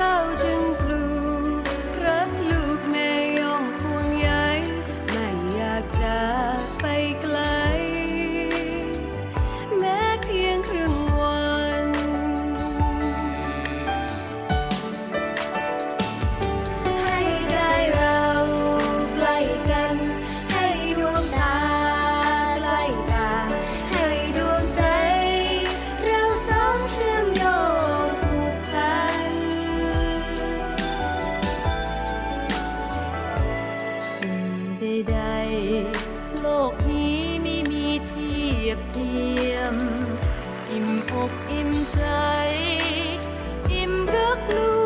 รั โลกนี้ไม่มีเทียบเทียม อิ่มอกอิ่มใจ อิ่มรักลูก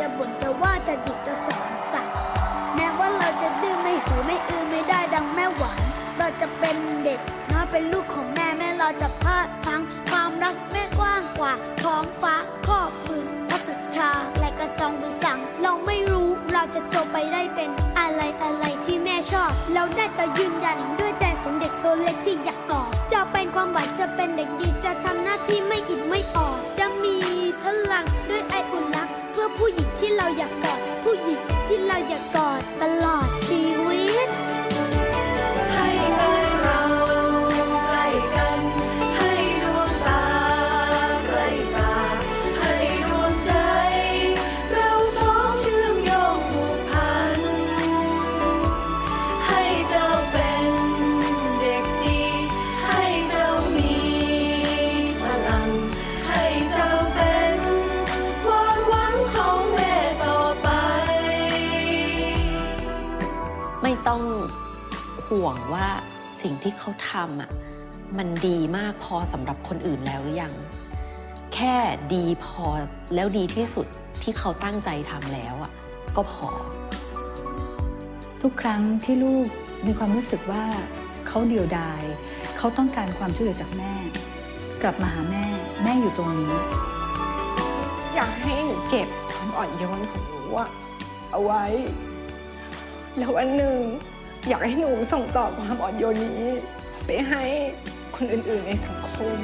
จะบ่นจะว่าจะดุจะสอนสั่งแม้ว่าเราจะดื้อไม่หูไม่อือไม่ได้ดังแม่หวานเราจะเป็นเด็กน้อยเป็นลูกของแม่แม่เราจะพลาดพลังความรักแม่กว้างกว่าท้องฟ้าครอบพื้นพระสุธาและกระซองบุสั่งเราไม่รู้เราจะโตไปได้เป็นอะไรอะไรที่แม่ชอบ เราได้แต่ยืนยันด้วยใจของเด็กตัวเล็กที่อยากออจะเป็นความหวังจะเป็นเด็กดีจะทำหน้าที่ไม่อิดไม่ออก จะมีพลังด้วยไออุ่นรักเพื่อผู้หญิง ที่เห่วงว่าสิ่งที่เขาทำอะมันดีมากพอสำหรับคนอื่นแล้วหรือยัง แค่ดีพอแล้วดีที่สุดที่เขาตั้งใจทำแล้วอะก็พอ ทุกครั้งที่ลูกมีความรู้สึกว่าเขาเดียวดาย เขาต้องการความช่วยเหลือจากแม่ กลับมาหาแม่ แม่อยู่ตรงนี้ อยากให้หนูเก็บความอ่อนโยนของหนูอะเอาไว้ แล้ววันหนึ่ง อยากให้หนูส่งต่อความอ่อนโยนนี้ ไปให้คนอื่นๆในสังคม